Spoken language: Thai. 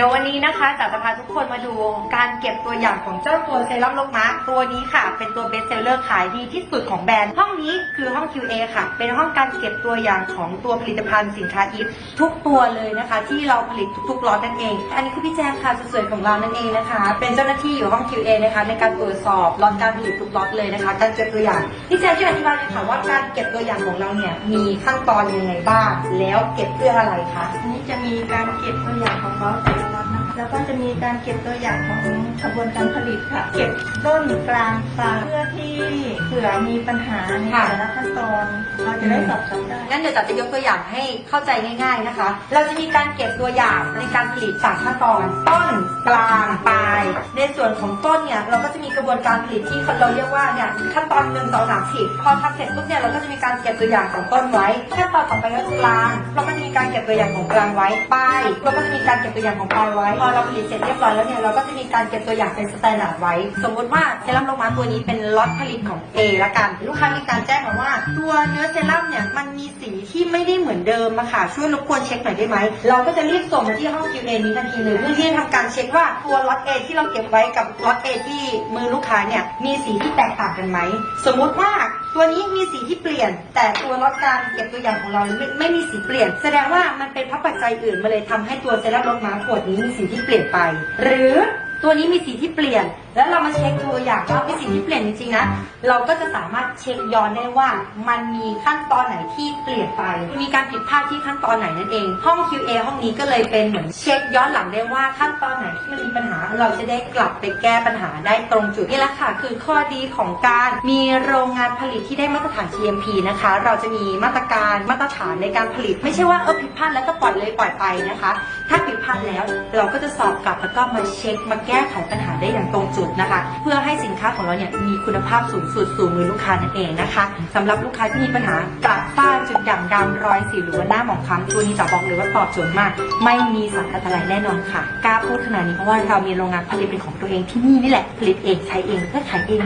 ดี๋ยววันนี้นะคะจ๋าจะพาทุกคนมาดูการเก็บตัวอย่างของเจ้าตัวเซรั่มโลกม้าตัวนี้ค่ะ เป็นตัวเบสเซลเลอร์ขายดีที่สุดของแบรนด์ ห้องนี้คือห้อง QA ค่ะ เป็นห้องการเก็บตัวอย่างของตัวผลิตภัณฑ์สินค้าอีฟทุกตัวเลยนะคะ ที่เราผลิตทุกๆล็อตนั่นเอง อันนี้คือพี่แจมค่ะสวยๆของเรานั่นเองนะคะ เป็นเจ้าหน้าที่อยู่ห้อง QA นะคะในการตรวจสอบล็อตการผลิตทุกล็อตเลยนะคะ การเก็บตัวอย่างพี่แจมช่วยอธิบายเลยค่ะว่าการเก็บตัวอย่างของเราเนี่ยมีขั้นตอนยังไงบ้างแล้วเก็บเพื่ออะไรคะอันนี้จะมีการเก็บตัวอย่างของเขาแต่ละล็อตนะคะแล้วก็จะมีการเก็บตัวอย่างของกระบวนการผลิตค่ะ เก็บต้นกลางปลายเพื่อที่เผื่อมีปัญหาในค่ะแต่ละขั้นตอนเราจะได้สอบสวนได้งั้นเดี๋ยวจัดจะยกตัวอย่างให้เข้าใจง่าย ๆนะคะ เราจะมีการเก็บตัวอย่างในการผลิตสามขั้นตอน ต้นกลางปลาย ในส่วนของต้นเนี่ยเราก็จะมีกระบวนการผลิตที่เราเรียกว่าเนี่ยขั้นตอนหนึ่งสองสามสี่พอทำเสร็จปุ๊บเนี่ยเราก็จะมีการเก็บตัวอย่างของต้นไว้ขั้นตอนต่อไปก็คือกลาง เราก็จะมีการเก็บตัวอย่างของกลางไว้ปลายเราก็จะมีการเก็บตัวอย่างของปลายไว้ พอเราผลิตเสร็จเรียบร้อยแล้วเนี่ยเราก็จะมีการเก็บตัวอย่างเป็นสแตนดาร์ดไว้ สมมุติว่าเซรั่มโลมาตัวนี้เป็นล็อตผลิตของ A ละกัน ลูกค้ามีการแจ้งมาว่า ตัวเนื้อเซรั่มเนี่ยมันมีสี ที่ไม่ได้เหมือนเดิมอะค่ะ ช่วยรบกวนเช็คหน่อยได้ไหม เราก็จะรีบส่งมาที่ห้อง QA นี้ทันทีเลยเพื่อที่จะทำการเช็คว่าตัวล็อต A ที่เราเก็บไว้กับล็อต A ที่มือลูกค้าเนี่ยมีสีที่แตกต่างกันไหม สมมุติว่าตัวนี้มีสีที่เปลี่ยน แต่ตัวล็อตการเก็บตัวอย่างของเราไม่ไม่มีสีเปลี่ยน แสดงว่ามันเป็นเพราะปัจจัยอื่นมาเลยทำให้ตัวเซรั่มลดม้าขวดนี้มีสีที่เปลี่ยนไป หรือ ตัวนี้มีสีที่เปลี่ยน แล้วเรามาเช็คตัวอย่างว่ามีสีที่เปลี่ยนจริงๆนะ เราก็จะสามารถเช็คย้อนได้ว่ามันมีขั้นตอนไหนที่เปลี่ยนไป มีการผิดพลาดที่ขั้นตอนไหนนั่นเอง ห้อง QA ห้องนี้ก็เลยเป็นเหมือนเช็คย้อนหลังได้ว่าขั้นตอนไหนที่มันมีปัญหา เราจะได้กลับไปแก้ปัญหาได้ตรงจุดนี่แหละค่ะ คือข้อดีของการมีโรงงานผลิตที่ได้มาตรฐาน GMP นะคะ เราจะมีมาตรการมาตรฐานในการผลิต ไม่ใช่ว่าเออผิดพลาดแล้วก็ปล่อยเลยปล่อยไปนะคะ ถ้าผิดพลาดแล้ว เราก็จะสอบกลับแล้วก็มาเช็คมาแก้ไขปัญหาได้อย่างตรงจุดนะคะ เพื่อให้สินค้าของเราเนี่ยมีคุณภาพสูงสุดสู่มือลูกค้านั่นเองนะคะสำหรับลูกค้าที่มีปัญหากระฝ้าจุดด่างดำรอยสิวหรือว่าหน้าหมองคล้ำตัวนี้จะบอกเลยว่าตอบโจทย์มาก ไม่มีสารอันตรายแน่นอนค่ะกล้าพูดขนาดนี้เพราะว่าเรามีโรงงานผลิตเป็นของตัวเองที่นี่นี่แหละผลิตเองใช้เองและขายเอง